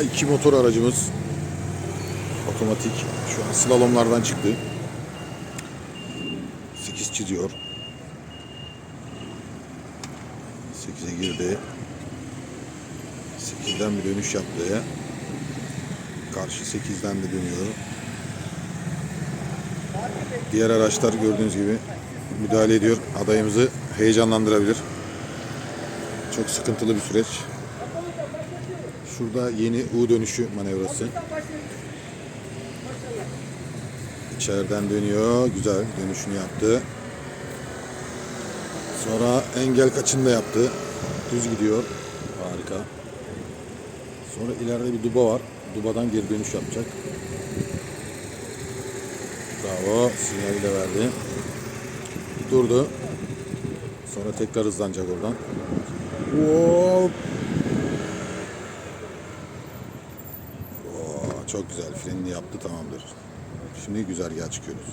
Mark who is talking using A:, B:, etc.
A: A2 motor aracımız. Otomatik. Şu an slalomlardan çıktı. 8 çiziyor. 8'e girdi. 8'den bir dönüş yaptı. Karşı 8'den de dönüyor. Diğer araçlar gördüğünüz gibi müdahale ediyor. Adayımızı heyecanlandırabilir. Çok sıkıntılı bir süreç. Şurada yeni U dönüşü manevrası. İçeriden dönüyor. Güzel dönüşünü yaptı. Sonra engel kaçını da yaptı. Düz gidiyor. Harika. Sonra ileride bir duba var. Dubadan geri dönüş yapacak. Bravo. Sinyali de verdi. Durdu. Sonra tekrar hızlanacak oradan. Oo, çok güzel. Frenini yaptı tamamdır. Şimdi güzergaha çıkıyoruz.